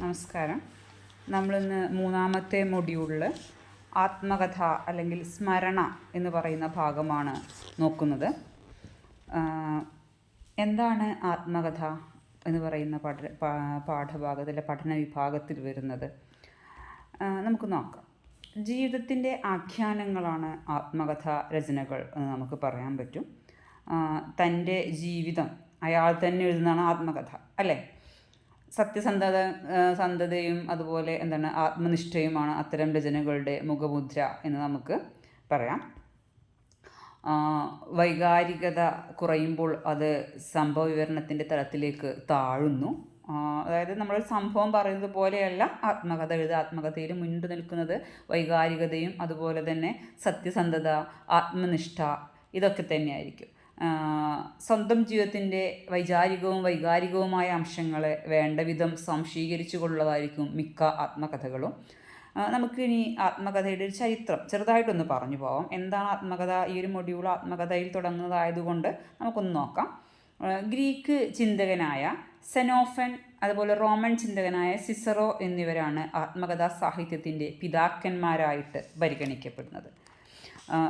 നമസ്കാരം. നമ്മളിന്ന് മൂന്നാമത്തെ മൊഡ്യൂളിൽ ആത്മകഥ അല്ലെങ്കിൽ സ്മരണ എന്ന് പറയുന്ന ഭാഗമാണ് നോക്കുന്നത്. എന്താണ് ആത്മകഥ എന്ന് പറയുന്ന പഠന പാഠഭാഗത്തിലെ പഠന വിഭാഗത്തിൽ വരുന്നത്? നമുക്ക് നോക്കാം. ജീവിതത്തിന്റെ ആഖ്യാനങ്ങളാണ് ആത്മകഥ രചനകൾ എന്ന് നമുക്ക് പറയാൻ പറ്റും. തന്റെ ജീവിതം അയാൾ തന്നെ എഴുതുന്നതാണ് ആത്മകഥ അല്ലേ? സത്യസന്ധത സന്ധതയും അതുപോലെ എന്താണ് ആത്മനിഷ്ഠയുമാണ് അത്തരം രചനകളുടെ മുഖമുദ്ര എന്ന് നമുക്ക് പറയാം. വൈകാരികത കുറയുമ്പോൾ അത് സംഭവ വിവരണത്തിന്റെ തലത്തിലേക്ക് താഴുന്നു. അതായത് നമ്മൾ സംഭവം പറയുന്നത് പോലെയല്ല ആത്മകഥ എഴുതുക ആത്മകഥയിൽ മുന്നിട്ട് നിൽക്കുന്നത് വൈകാരികതയും അതുപോലെ തന്നെ സത്യസന്ധത ആത്മനിഷ്ഠ ഇതൊക്കെ തന്നെയായിരിക്കും. സ്വന്തം ജീവിതത്തിന്റെ വൈചാരികവും വൈകാരികവുമായ അംശങ്ങളെ വേണ്ട വിധം സംശീകരിച്ചു കൊള്ളുള്ളതായിരിക്കും മിക്ക ആത്മകഥകളും. നമുക്കിനി ആത്മകഥയുടെ ഒരു ചരിത്രം ചെറുതായിട്ടൊന്ന് പറഞ്ഞു പോവാം. എന്താണ് ആത്മകഥ? ഈ ഒരു മൊഡ്യൂൾ ആത്മകഥയിൽ തുടങ്ങുന്നതായതുകൊണ്ട് നമുക്കൊന്ന് നോക്കാം. ഗ്രീക്ക് ചിന്തകനായ സെനോഫൻ അതുപോലെ റോമൻ ചിന്തകനായ സിസറോ എന്നിവരാണ് ആത്മകഥാ സാഹിത്യത്തിന്റെ പിതാക്കന്മാരായിട്ട് പരിഗണിക്കപ്പെടുന്നത്.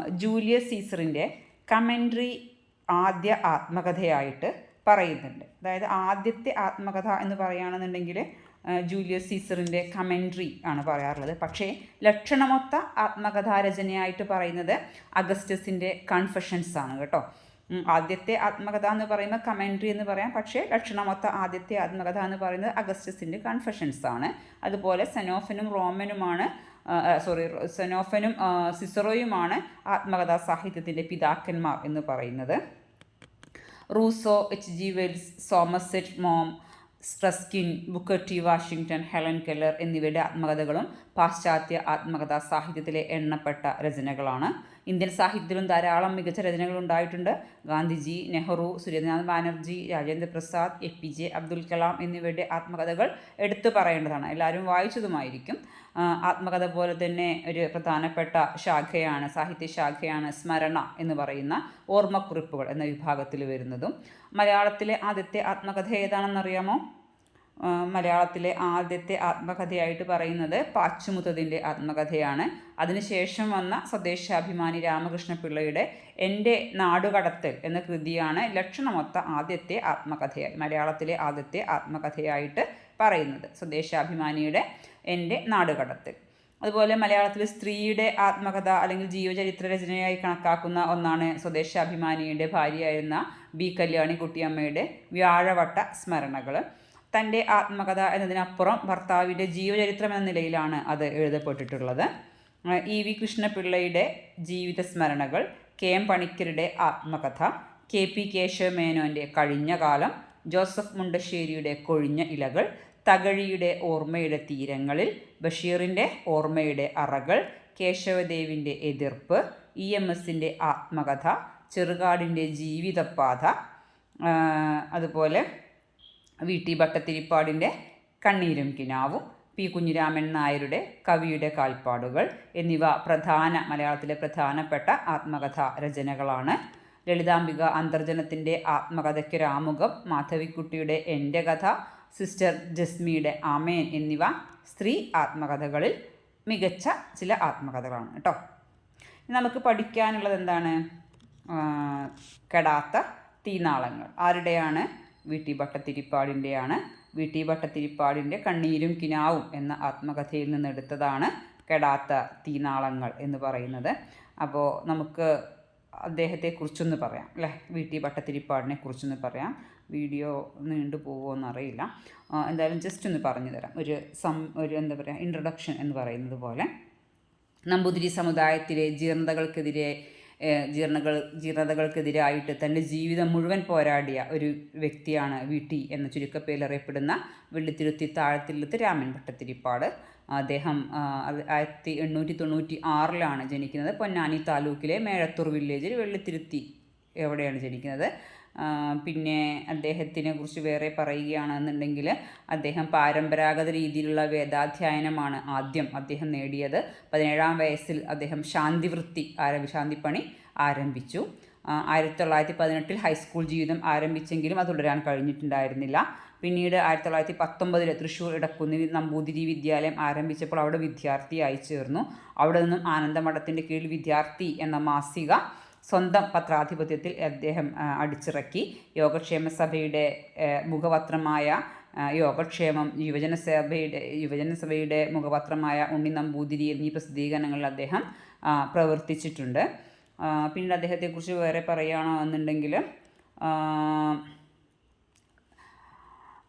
ജൂലിയസ് സീസറിന്റെ കമൻട്രി ആദ്യ ആത്മകഥയായിട്ട് പറയുന്നുണ്ട്. അതായത് ആദ്യത്തെ ആത്മകഥ എന്ന് പറയുകയാണെന്നുണ്ടെങ്കിൽ ജൂലിയസ് സീസറിന്റെ കമൻട്രി ആണ് പറയാറുള്ളത്. പക്ഷേ ലക്ഷണമൊത്ത ആത്മകഥാരചനയായിട്ട് പറയുന്നത് അഗസ്റ്റസിന്റെ കൺഫഷൻസ് ആണ് കേട്ടോ. ആദ്യത്തെ ആത്മകഥ എന്ന് പറയുമ്പോൾ കമൻട്രി എന്ന് പറയാം. പക്ഷേ ലക്ഷണമൊത്ത ആദ്യത്തെ ആത്മകഥ എന്ന് പറയുന്നത് അഗസ്റ്റസിന്റെ കൺഫഷൻസ് ആണ്. അതുപോലെ സെനോഫനും റോമനുമാണ് സോറി സെനോഫനും സിസറോയുമാണ് ആത്മകഥാ സാഹിത്യത്തിന്റെ പിതാക്കന്മാർ എന്ന് പറയുന്നത്. Rousseau H G Wells Somerset Maugham സ്ട്രസ്കിൻ Booker T Washington Helen Keller എന്നിവയുടെ ആത്മകഥകളും പാശ്ചാത്യ ആത്മകഥാ സാഹിത്യത്തിലെ എണ്ണപ്പെട്ട രചനകളാണ്. ഇന്ത്യൻ സാഹിത്യത്തിലും ധാരാളം മികച്ച രചനകൾ ഉണ്ടായിട്ടുണ്ട്. Gandhiji Nehru Suryanath Banerjee Rajendra Prasad A P J Abdul Kalam എന്നിവരുടെ ആത്മകഥകൾ എടുത്തു പറയേണ്ടതാണ്. എല്ലാവരും വായിച്ചതുമായിരിക്കും. ആത്മകഥ പോലെ തന്നെ ഒരു പ്രധാനപ്പെട്ട ശാഖയാണ് സാഹിത്യ ശാഖയാണ് സ്മരണ എന്ന് പറയുന്ന ഓർമ്മക്കുറിപ്പുകൾ എന്ന വിഭാഗത്തിൽ വരുന്നതും. മലയാളത്തിലെ ആദ്യത്തെ ആത്മകഥ ഏതാണെന്നറിയാമോ? മലയാളത്തിലെ ആദ്യത്തെ ആത്മകഥയായിട്ട് പറയുന്നത് പാച്ചുമുത്തതിന്റെ ആത്മകഥയാണ്. അതിനുശേഷം വന്ന സ്വദേശാഭിമാനി രാമകൃഷ്ണ പിള്ളയുടെ എന്റെ നാടുകടത്തൽ എന്ന കൃതിയാണ് ലക്ഷണമൊത്ത ആദ്യത്തെ ആത്മകഥയായി മലയാളത്തിലെ ആദ്യത്തെ ആത്മകഥയായിട്ട് പറയുന്നത് സ്വദേശാഭിമാനിയുടെ എന്റെ നാടുകടത്തൽ. അതുപോലെ മലയാളത്തിലെ സ്ത്രീയുടെ ആത്മകഥ അല്ലെങ്കിൽ ജീവചരിത്ര രചനയായി കണക്കാക്കുന്ന ഒന്നാണ് സ്വദേശാഭിമാനിയുടെ ഭാര്യയായിരുന്ന ബി കല്യാണി കുട്ടിയമ്മയുടെ വ്യാഴവട്ട സ്മരണകൾ തന്റെ ആത്മകഥ എന്നതിനപ്പുറം ഭർത്താവിന്റെ ജീവചരിത്രം എന്ന നിലയിലാണ് അത് എഴുതപ്പെട്ടിട്ടുള്ളത്. ഇ വി കൃഷ്ണപിള്ളയുടെ ജീവിത സ്മരണകൾ കെ എം പണിക്കരുടെ ആത്മകഥ കെ പി കേശവമേനോന്റെ കഴിഞ്ഞ കാലം ജോസഫ് മുണ്ടശ്ശേരിയുടെ കൊഴിഞ്ഞ ഇലകൾ തകഴിയുടെ ഓർമ്മയുടെ തീരങ്ങളിൽ ബഷീറിന്റെ ഓർമ്മയുടെ അറകൾ കേശവദേവിന്റെ എതിർപ്പ് ഇ എം എസിന്റെ ആത്മകഥ ചെറുകാടിന്റെ ജീവിതപാത അതുപോലെ വി ടി ഭട്ടത്തിരിപ്പാടിന്റെ കണ്ണീരും കിനാവും. പി. കുഞ്ഞിരാമൻ നായരുടെ കവിയുടെ കാൽപ്പാടുകൾ എന്നിവ പ്രധാന മലയാളത്തിലെ പ്രധാനപ്പെട്ട ആത്മകഥ രചനകളാണ്. ലളിതാംബിക അന്തർജനത്തിന്റെ ആത്മകഥയ്ക്കൊരാമുഖം മാധവിക്കുട്ടിയുടെ എന്റെ കഥ സിസ്റ്റർ ജസ്മിയുടെ ആമേൻ എന്നിവ സ്ത്രീ ആത്മകഥകളിൽ മികച്ച ചില ആത്മകഥകളാണ് കേട്ടോ. നമുക്ക് പഠിക്കാനുള്ളത് എന്താണ്? കെടാത്ത തീനാളങ്ങൾ. ആരുടെയാണ്? വി ടി ഭട്ടത്തിരിപ്പാടിന്റെയാണ് വി ടി ഭട്ടത്തിരിപ്പാടിന്റെ കണ്ണീരും കിനാവും എന്ന ആത്മകഥയിൽ നിന്നെടുത്തതാണ് കെടാത്ത തീനാളങ്ങൾ എന്ന് പറയുന്നത്. അപ്പോൾ നമുക്ക് അദ്ദേഹത്തെക്കുറിച്ചൊന്ന് പറയാം അല്ലേ? വി ടി ഭട്ടത്തിരിപ്പാടിനെ കുറിച്ചൊന്ന് പറയാം. വീഡിയോ നീണ്ടു പോകുമോ എന്നറിയില്ല. എന്തായാലും ജസ്റ്റ് ഒന്ന് പറഞ്ഞു തരാം. ഒരു സം ഒരു എന്താ പറയുക ഇൻട്രൊഡക്ഷൻ എന്ന് പറയുന്നത് പോലെ. നമ്പൂതിരി സമുദായത്തിലെ ജീർണതകൾക്കെതിരെ ജീർണകൾ ജീർണതകൾക്കെതിരായിട്ട് തന്റെ ജീവിതം മുഴുവൻ പോരാടിയ ഒരു വ്യക്തിയാണ് വി ടി എന്ന ചുരുക്കപ്പേരിൽ അറിയപ്പെടുന്ന വെള്ളിത്തിരുത്തി താഴത്തില്ലത്ത് രാമൻ ഭട്ടത്തിരിപ്പാട് അദ്ദേഹം ആയിരത്തി എണ്ണൂറ്റി തൊണ്ണൂറ്റി ആറിലാണ് ജനിക്കുന്നത്. പൊന്നാനി താലൂക്കിലെ മേഴത്തൂർ വില്ലേജിൽ വെള്ളിത്തിരുത്തി എവിടെയാണ് ജനിക്കുന്നത്. പിന്നെ അദ്ദേഹത്തിനെ കുറിച്ച് വേറെ പറയുകയാണെന്നുണ്ടെങ്കിൽ അദ്ദേഹം പരമ്പരാഗത രീതിയിലുള്ള വേദാധ്യയനമാണ് ആദ്യം അദ്ദേഹം നേടിയത്. പതിനേഴാം വയസ്സിൽ അദ്ദേഹം ശാന്തിവൃത്തി ആരംഭി ശാന്തിപ്പണി ആരംഭിച്ചു. ആയിരത്തി തൊള്ളായിരത്തി പതിനെട്ടിൽ ഹൈസ്കൂൾ ജീവിതം ആരംഭിച്ചെങ്കിലും അത് തുടരാൻ കഴിഞ്ഞിട്ടുണ്ടായിരുന്നില്ല. പിന്നീട് ആയിരത്തി തൊള്ളായിരത്തി പത്തൊമ്പതിൽ തൃശ്ശൂർ ഇടക്കുന്നിൽ നമ്പൂതിരി വിദ്യാലയം ആരംഭിച്ചപ്പോൾ അവിടെ വിദ്യാർത്ഥിയായി ചേർന്നു. അവിടെ നിന്നും ആനന്ദമഠത്തിന്റെ കീഴിൽ വിദ്യാർത്ഥി എന്ന മാസിക സ്വന്തം പത്രാധിപത്യത്തിൽ അദ്ദേഹം അടിച്ചിറക്കി. യോഗക്ഷേമ സഭയുടെ മുഖപത്രമായ യോഗക്ഷേമം യുവജന സഭയുടെ യുവജന സഭയുടെ മുഖപത്രമായ ഉണ്ണി നമ്പൂതിരി എന്നീ പ്രസിദ്ധീകരണങ്ങളിൽ അദ്ദേഹം പ്രവർത്തിച്ചിട്ടുണ്ട്. പിന്നീട് അദ്ദേഹത്തെക്കുറിച്ച് വേറെ പറയുകയാണെന്നുണ്ടെങ്കിൽ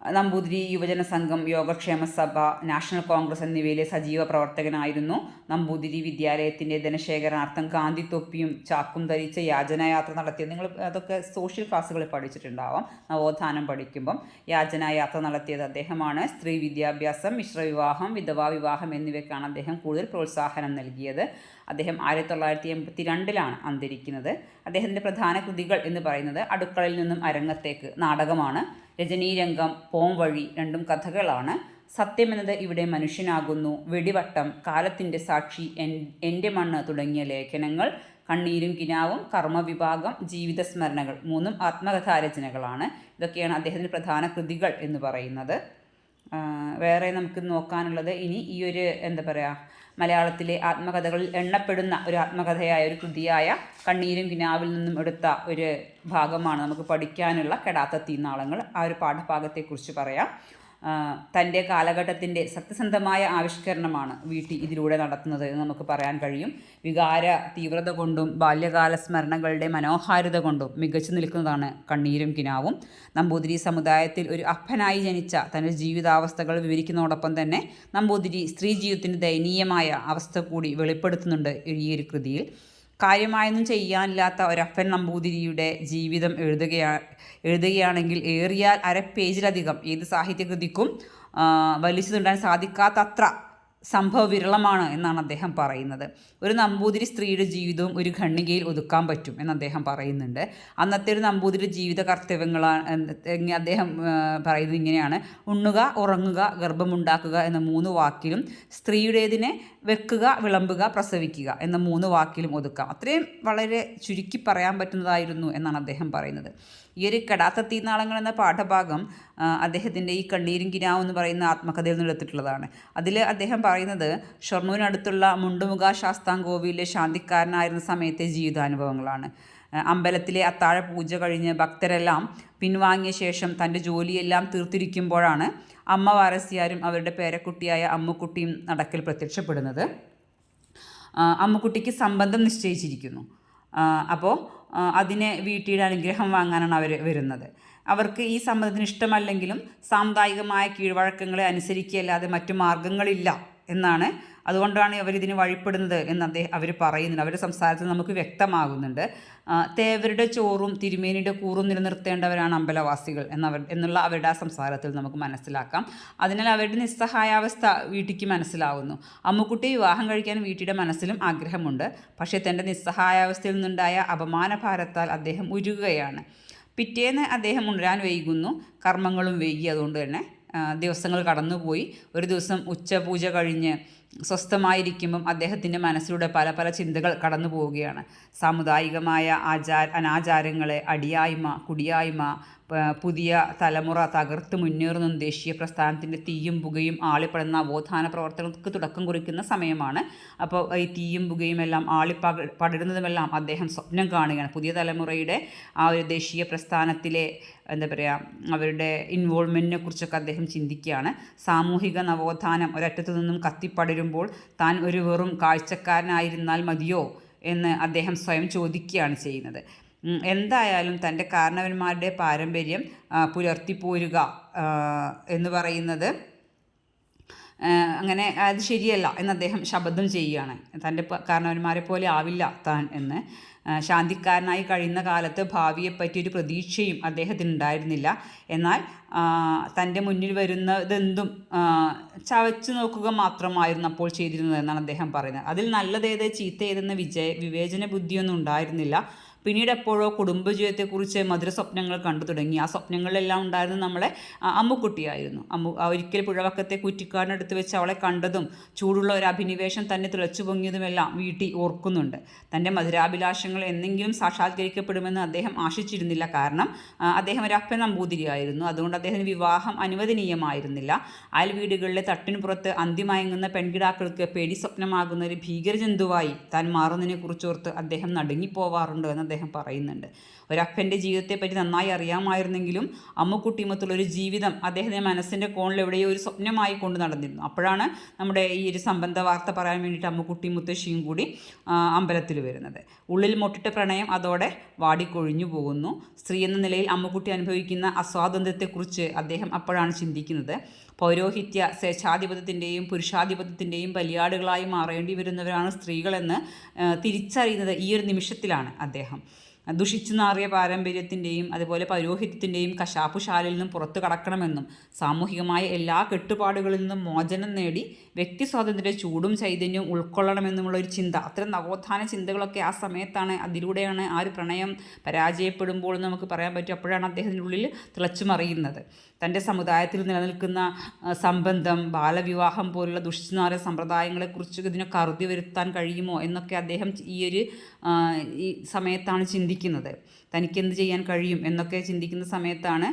നമ്പൂതിരി യുവജന സംഘം യോഗക്ഷേമ സഭ നാഷണൽ കോൺഗ്രസ് എന്നിവയിലെ സജീവ പ്രവർത്തകനായിരുന്നു നമ്പൂതിരി വിദ്യാലയത്തിന്റെ ധനശേഖരണാർത്ഥം ഗാന്ധി തൊപ്പിയും ചാക്കും ധരിച്ച യാചനായാത്ര നടത്തിയത് നിങ്ങൾ അതൊക്കെ സോഷ്യൽ ക്ലാസ്സുകളിൽ പഠിച്ചിട്ടുണ്ടാവാം. നവോത്ഥാനം പഠിക്കുമ്പം യാചനായാത്ര നടത്തിയത് അദ്ദേഹമാണ്. സ്ത്രീ വിദ്യാഭ്യാസം മിശ്രവിവാഹം വിധവാ വിവാഹം എന്നിവയ്ക്കാണ് അദ്ദേഹം കൂടുതൽ പ്രോത്സാഹനം നൽകിയത്. അദ്ദേഹം ആയിരത്തി തൊള്ളായിരത്തി എൺപത്തി രണ്ടിലാണ് അന്തരിക്കുന്നത്. അദ്ദേഹത്തിന്റെ പ്രധാന കൃതികൾ എന്ന് പറയുന്നത് അടുക്കളയിൽ നിന്നും അരങ്ങത്തേക്ക് നാടകമാണ്. രജനീരംഗം പോം വഴി രണ്ടും കഥകളാണ്. സത്യമെന്നത് ഇവിടെ മനുഷ്യനാകുന്നു. വെടിവട്ടം കാലത്തിന്റെ സാക്ഷി എൻ എന്റെ മണ്ണ് തുടങ്ങിയ ലേഖനങ്ങൾ കണ്ണീരും കിനാവും കർമ്മവിഭാഗം ജീവിത സ്മരണകൾ മൂന്നും ആത്മകഥാരചനകളാണ്. ഇതൊക്കെയാണ് അദ്ദേഹത്തിന്റെ പ്രധാന കൃതികൾ എന്ന് പറയുന്നത്. വേറെ നമുക്ക് നോക്കാനുള്ളത് ഇനി ഈ ഒരു എന്താ പറയുക മലയാളത്തിലെ ആത്മകഥകളിൽ എണ്ണപ്പെടുന്ന ഒരു ആത്മകഥയായ ഒരു കൃതിയായ കണ്ണീരും കിനാവിൽ നിന്നും എടുത്ത ഒരു ഭാഗമാണ് നമുക്ക് പഠിക്കാനുള്ള കെടാത്ത തീനാളങ്ങൾ. ആ ഒരു പാഠഭാഗത്തെക്കുറിച്ച് പറയാം. തന്റെ കാലഘട്ടത്തിന്റെ സത്യസന്ധമായ ആവിഷ്കരണമാണ് വീട്ടി ഇതിലൂടെ നടത്തുന്നത് എന്ന് നമുക്ക് പറയാൻ കഴിയും. വികാര തീവ്രത കൊണ്ടും ബാല്യകാല സ്മരണകളുടെ മനോഹാരിത കൊണ്ടും മികച്ചു നിൽക്കുന്നതാണ് കണ്ണീരും കിനാവും. നമ്പൂതിരി സമുദായത്തിൽ ഒരു അപ്പനായി ജനിച്ച തന്റെ ജീവിതാവസ്ഥകൾ വിവരിക്കുന്നതോടൊപ്പം തന്നെ നമ്പൂതിരി സ്ത്രീ ജീവിതത്തിന്റെ ദയനീയമായ അവസ്ഥ കൂടി വെളിപ്പെടുത്തുന്നുണ്ട് ഈ ഒരു കൃതിയിൽ. കാര്യമായൊന്നും ചെയ്യാനില്ലാത്ത ഒരപ്പൻ നമ്പൂതിരിയുടെ ജീവിതം എഴുതുകയാ എഴുതുകയാണെങ്കിൽ ഏറിയാൽ അര പേജിലധികം ഏത് സാഹിത്യകൃതിക്കും വലിച്ചു നീട്ടാൻ സാധിക്കാത്തത്ര സംഭവ വിരളമാണ് എന്നാണ് അദ്ദേഹം പറയുന്നത്. ഒരു നമ്പൂതിരി സ്ത്രീയുടെ ജീവിതവും ഒരു ഖണ്ണികയിൽ ഒതുക്കാൻ പറ്റും എന്ന് അദ്ദേഹം പറയുന്നുണ്ട്. അന്നത്തെ ഒരു നമ്പൂതിരി ജീവിത കർത്തവ്യങ്ങളാണ് അദ്ദേഹം പറയുന്നത് ഇങ്ങനെയാണ്. ഉണ്ണുക ഉറങ്ങുക ഗർഭമുണ്ടാക്കുക എന്ന മൂന്ന് വാക്കിലും സ്ത്രീയുടേതിനെ വെക്കുക വിളമ്പുക പ്രസവിക്കുക എന്ന മൂന്ന് വാക്കിലും ഒതുക്കാം. അത്രയും വളരെ ചുരുക്കി പറയാൻ പറ്റുന്നതായിരുന്നു എന്നാണ് അദ്ദേഹം പറയുന്നത്. ഈ ഒരു കെടാത്ത തീനാളങ്ങൾ എന്ന പാഠഭാഗം അദ്ദേഹത്തിന്റെ ഈ കണ്ണീരും കിനാവും എന്ന് പറയുന്ന ആത്മകഥയിൽ നിന്ന് എടുത്തിട്ടുള്ളതാണ്. അതിൽ അദ്ദേഹം പറയുന്നത് ഷൊർണൂരിനടുത്തുള്ള മുണ്ടുമുഖ ശാസ്താംകോവിലെ ശാന്തിക്കാരനായിരുന്ന സമയത്തെ ജീവിതാനുഭവങ്ങളാണ്. അമ്പലത്തിലെ അത്താഴ പൂജ കഴിഞ്ഞ് ഭക്തരെല്ലാം പിൻവാങ്ങിയ ശേഷം തന്റെ ജോലിയെല്ലാം തീർത്തിരിക്കുമ്പോഴാണ് അമ്മ വാരസ്യാരും അവരുടെ പേരക്കുട്ടിയായ അമ്മുക്കുട്ടിയും നടക്കൽ പ്രത്യക്ഷപ്പെടുന്നത്. അമ്മുക്കുട്ടിക്ക് സംബന്ധം നിശ്ചയിച്ചിരിക്കുന്നു. അപ്പോൾ അതിനെ വീട്ടിയുടെ അനുഗ്രഹം വാങ്ങാനാണ് അവർ വരുന്നത്. അവർക്ക് ഈ സമ്മതത്തിന് ഇഷ്ടമല്ലെങ്കിലും സാമുദായികമായ കീഴ്വഴക്കങ്ങളെ അനുസരിക്കുകയല്ലാതെ മറ്റു മാർഗങ്ങളില്ല എന്നാണ് അതുകൊണ്ടാണ് അവരിതിന് വഴിപ്പെടുന്നത് എന്ന് അദ്ദേഹം അവർ പറയുന്നുണ്ട്. അവരുടെ സംസാരത്തിൽ നമുക്ക് വ്യക്തമാകുന്നുണ്ട്. തേവരുടെ ചോറും തിരുമേനിയുടെ കൂറും നിലനിർത്തേണ്ടവരാണ് അമ്പലവാസികൾ എന്നവർ എന്നുള്ള അവരുടെ ആ സംസാരത്തിൽ നമുക്ക് മനസ്സിലാക്കാം. അതിനാൽ അവരുടെ നിസ്സഹായാവസ്ഥ വീട്ടിക്ക് മനസ്സിലാവുന്നു. അമ്മുക്കുട്ടി വിവാഹം കഴിക്കാൻ വീട്ടിയുടെ മനസ്സിലും ആഗ്രഹമുണ്ട്. പക്ഷേ തന്റെ നിസ്സഹായാവസ്ഥയിൽ നിന്നുണ്ടായ അപമാനഭാരത്താൽ അദ്ദേഹം ഉരുകുകയാണ്. പിറ്റേന്ന് അദ്ദേഹം ഉണരാൻ വൈകുന്നു. കർമ്മങ്ങളും വൈകി. അതുകൊണ്ട് തന്നെ ദിവസങ്ങൾ കടന്നുപോയി. ഒരു ദിവസം ഉച്ചപൂജ കഴിഞ്ഞ് സ്വസ്ഥമായിരിക്കുമ്പം അദ്ദേഹത്തിന്റെ മനസ്സിലൂടെ പല പല ചിന്തകൾ കടന്നു പോവുകയാണ്. സാമുദായികമായ ആചാര അനാചാരങ്ങളെ അടിയായ്മ കുടിയായ്മ പുതിയ തലമുറ തകർത്ത് മുന്നേറുന്ന ദേശീയ പ്രസ്ഥാനത്തിന്റെ തീയും പുകയും ആളിപ്പടുന്ന അവോത്ഥാന പ്രവർത്തനങ്ങൾക്ക് തുടക്കം കുറിക്കുന്ന സമയമാണ്. അപ്പോൾ ഈ തീയും പുകയും എല്ലാം ആളിപ്പക പടരുന്നതുമെല്ലാം അദ്ദേഹം സ്വപ്നം കാണുകയാണ്. പുതിയ തലമുറയുടെ ആ ഒരു ദേശീയ പ്രസ്ഥാനത്തിലെ എന്താ പറയുക അവരുടെ ഇൻവോൾവ്മെന്റിനെ കുറിച്ചൊക്കെ അദ്ദേഹം ചിന്തിക്കുകയാണ്. സാമൂഹിക നവോത്ഥാനം ഒരറ്റത്തു നിന്നും കത്തിപ്പടരുമ്പോൾ താൻ ഒരു വെറും കാഴ്ചക്കാരനായിരുന്നാൽ മതിയോ എന്ന് അദ്ദേഹം സ്വയം ചോദിക്കുകയാണ് ചെയ്യുന്നത്. എന്തായാലും തന്റെ കാരണവന്മാരുടെ പാരമ്പര്യം പുലർത്തിപ്പോരുക എന്ന് പറയുന്നത് അങ്ങനെ അത് ശരിയല്ല എന്ന് അദ്ദേഹം ശബ്ദം ചെയ്യുകയാണ്. തന്റെ കാരണവന്മാരെ പോലെ ആവില്ല താൻ എന്ന്. ശാന്തിക്കാരനായി കഴിയുന്ന കാലത്ത് ഭാവിയെപ്പറ്റി ഒരു പ്രതീക്ഷയും അദ്ദേഹത്തിന് ഉണ്ടായിരുന്നില്ല എന്നാൽ തന്റെ മുന്നിൽ വരുന്നതെന്തും ചവച്ചു നോക്കുക മാത്രമായിരുന്നു അപ്പോൾ ചെയ്തിരുന്നത് എന്നാണ് അദ്ദേഹം പറയുന്നത്. അതിൽ നല്ലതേത് ചീത്ത ഏതെന്ന വിജയ വിവേചന ബുദ്ധിയൊന്നും ഉണ്ടായിരുന്നില്ല. പിന്നീട് എപ്പോഴോ കുടുംബജീവിതത്തെക്കുറിച്ച് മധുര സ്വപ്നങ്ങൾ കണ്ടു തുടങ്ങി. ആ സ്വപ്നങ്ങളിലെല്ലാം ഉണ്ടായിരുന്നത് നമ്മളെ അമ്മുക്കുട്ടിയായിരുന്നു. അമ്മു ഒരിക്കൽ പുഴവക്കത്തെ കുറ്റിക്കാടിനടുത്ത് വെച്ച് അവളെ കണ്ടതും ചൂടുള്ള ഒരു അഭിനിവേശം തന്നെ തിളച്ചു പൊങ്ങിയതുമെല്ലാം വീട്ടിൽ ഓർക്കുന്നുണ്ട്. തന്റെ മധുരാഭിലാഷങ്ങൾ എന്നെങ്കിലും സാക്ഷാത്കരിക്കപ്പെടുമെന്ന് അദ്ദേഹം ആശിച്ചിരുന്നില്ല. കാരണം അദ്ദേഹം ഒരു അപ്പൻ നമ്പൂതിരിയായിരുന്നു അതുകൊണ്ട് അദ്ദേഹത്തിന് വിവാഹം അനുവദനീയമായിരുന്നില്ല. അയൽ വീടുകളിലെ തട്ടിനു പുറത്ത് അന്തിമയങ്ങുന്ന പെൺകിടാക്കൾക്ക് പേടി സ്വപ്നമാകുന്ന ഒരു ഭീകരജന്തുവായി താൻ മാറുന്നതിനെ കുറിച്ചോർത്ത് അദ്ദേഹം നടുങ്ങിപ്പോവാറുണ്ട് എന്ന് അദ്ദേഹം പറയുന്നുണ്ട്. ഒരപ്പന്റെ ജീവിതത്തെപ്പറ്റി നന്നായി അറിയാമായിരുന്നെങ്കിലും അമ്മുക്കുട്ടിമത്തുള്ള ഒരു ജീവിതം അദ്ദേഹത്തിന്റെ മനസ്സിന്റെ കോണിൽ എവിടെയോ ഒരു സ്വപ്നമായി കൊണ്ട് നടന്നിരുന്നു. അപ്പോഴാണ് നമ്മുടെ ഈ ഒരു സംബന്ധ വാർത്ത പറയാൻ വേണ്ടിയിട്ട് അമ്മുക്കുട്ടി മുത്തശ്ശിയും കൂടി അമ്പലത്തിൽ വരുന്നത്. ഉള്ളിൽ മുട്ടിട്ട പ്രണയം അതോടെ വാടിക്കൊഴിഞ്ഞു പോകുന്നു. സ്ത്രീ എന്ന നിലയിൽ അമ്മക്കുട്ടി അനുഭവിക്കുന്ന അസ്വാതന്ത്ര്യത്തെക്കുറിച്ച് അദ്ദേഹം അപ്പോഴാണ് ചിന്തിക്കുന്നത്. പൗരോഹിത്യ സ്വേച്ഛാധിപത്യത്തിന്റെയും പുരുഷാധിപത്യത്തിന്റെയും ബലിയാടുകളായി മാറേണ്ടി വരുന്നവരാണ് സ്ത്രീകളെന്ന് തിരിച്ചറിയുന്നത് ഈ ഒരു നിമിഷത്തിലാണ് അദ്ദേഹം. ദുഷിച്ചു നാറിയ പാരമ്പര്യത്തിന്റെയും അതുപോലെ പൗരോഹിത്യത്തിന്റെയും കശാപ്പുശാലയിൽ നിന്നും പുറത്തു കടക്കണമെന്നും സാമൂഹികമായ എല്ലാ കെട്ടുപാടുകളിൽ നിന്നും മോചനം നേടി വ്യക്തി സ്വാതന്ത്ര്യ ചൂടും ചൈതന്യവും ഉൾക്കൊള്ളണമെന്നുമുള്ള ഒരു ചിന്ത. അത്തരം നവോത്ഥാന ചിന്തകളൊക്കെ ആ സമയത്താണ് അതിലൂടെയാണ് ആ ഒരു പ്രണയം പരാജയപ്പെടുമ്പോൾ നമുക്ക് പറയാൻ പറ്റും. അപ്പോഴാണ് അദ്ദേഹത്തിന്റെ ഉള്ളിൽ തിളച്ചുമറിയുന്നത് തന്റെ സമുദായത്തിൽ നിലനിൽക്കുന്ന സംബന്ധം ബാലവിവാഹം പോലുള്ള ദുഷിച്ചുനാറിയ സമ്പ്രദായങ്ങളെക്കുറിച്ച് ഇതിനൊക്കെ അറുതി വരുത്താൻ കഴിയുമോ എന്നൊക്കെ അദ്ദേഹം ഈ ഒരു ഈ സമയത്താണ് ചിന്തിക്കുന്നത്. തനിക്ക് എന്ത് ചെയ്യാൻ കഴിയും എന്നൊക്കെ ചിന്തിക്കുന്ന സമയത്താണ്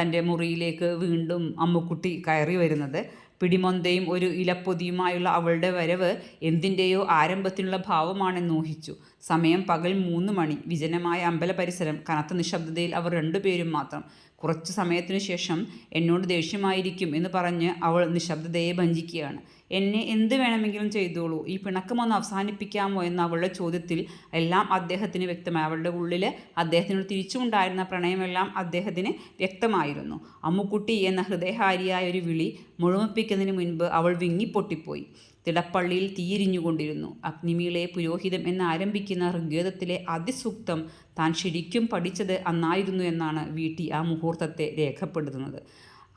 തന്റെ മുറിയിലേക്ക് വീണ്ടും അമ്മുക്കുട്ടി കയറി വരുന്നത്. പിടിമൊന്തയും ഒരു ഇലപ്പൊതിയുമായുള്ള അവളുടെ വരവ് എന്തിന്റെയോ ആരംഭത്തിനുള്ള ഭാവമാണെന്ന് ഊഹിച്ചു. സമയം പകൽ മൂന്ന് മണി. വിജനമായ അമ്പല പരിസരം. കനത്ത നിശബ്ദതയിൽ അവർ രണ്ടുപേരും മാത്രം. കുറച്ചു സമയത്തിനു ശേഷം എന്നോട് ദേഷ്യമായിരിക്കും എന്ന് പറഞ്ഞ് അവൾ നിശബ്ദതയെ ഭഞ്ചിക്കുകയാണ്. എന്നെ എന്ത് വേണമെങ്കിലും ചെയ്തോളൂ. ഈ പിണക്കം ഒന്ന് അവസാനിപ്പിക്കാമോ എന്ന അവളുടെ ചോദ്യത്തിൽ എല്ലാം അദ്ദേഹത്തിന് വ്യക്തമായി. അവളുടെ ഉള്ളിൽ അദ്ദേഹത്തിനോട് തിരിച്ചുണ്ടായിരുന്ന പ്രണയമെല്ലാം അദ്ദേഹത്തിന് വ്യക്തമായിരുന്നു. അമ്മുക്കുട്ടി എന്ന ഹൃദയഹാരിയായ ഒരു വിളി മുഴുമിപ്പിക്കുന്നതിന് മുൻപ് അവൾ വിങ്ങിപ്പൊട്ടിപ്പോയി തിടപ്പള്ളിയിൽ തീരിഞ്ഞുകൊണ്ടിരുന്നു. അഗ്നിമീളെ പുരോഹിതം എന്ന് ആരംഭിക്കുന്ന ഋഗ്വേദത്തിലെ അതിസൂക്തം താൻ ശരിക്കും പഠിച്ചത് അന്നായിരുന്നു എന്നാണ് വീട്ടി ആ മുഹൂർത്തത്തെ രേഖപ്പെടുത്തുന്നത്.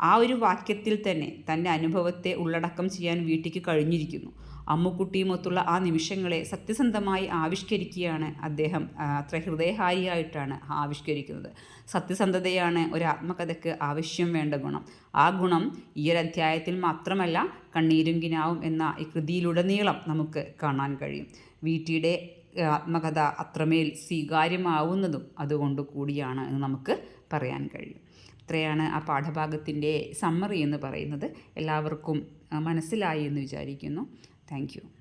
ആ ഒരു വാക്യത്തിൽ തന്നെ തന്റെ അനുഭവത്തെ ഉള്ളടക്കം ചെയ്യാൻ വീട്ടിക്ക് കഴിഞ്ഞിരിക്കുന്നു. അമ്മുക്കുട്ടിയുമൊത്തുള്ള ആ നിമിഷങ്ങളെ സത്യസന്ധമായി ആവിഷ്കരിക്കുകയാണ് അദ്ദേഹം. അത്ര ഹൃദയഹാരിയായിട്ടാണ് ആവിഷ്കരിക്കുന്നത്. സത്യസന്ധതയാണ് ഒരു ആത്മകഥയ്ക്ക് ആവശ്യം വേണ്ട ഗുണം. ആ ഗുണം ഈ ഒരു അധ്യായത്തിൽ മാത്രമല്ല കണ്ണീരും കിനാവും എന്ന ഈ കൃതിയിലുടനീളം നമുക്ക് കാണാൻ കഴിയും. വീട്ടിയുടെ ആത്മകഥ അത്രമേൽ സ്വീകാര്യമാവുന്നതും അതുകൊണ്ട് കൂടിയാണ് എന്ന് നമുക്ക് പറയാൻ കഴിയും. ഇത്രയാണ് ആ പാഠഭാഗത്തിന്റെ സമ്മറി എന്ന് പറയുന്നത്. എല്ലാവർക്കും മനസ്സിലായി എന്ന് വിചാരിക്കുന്നു. Thank you.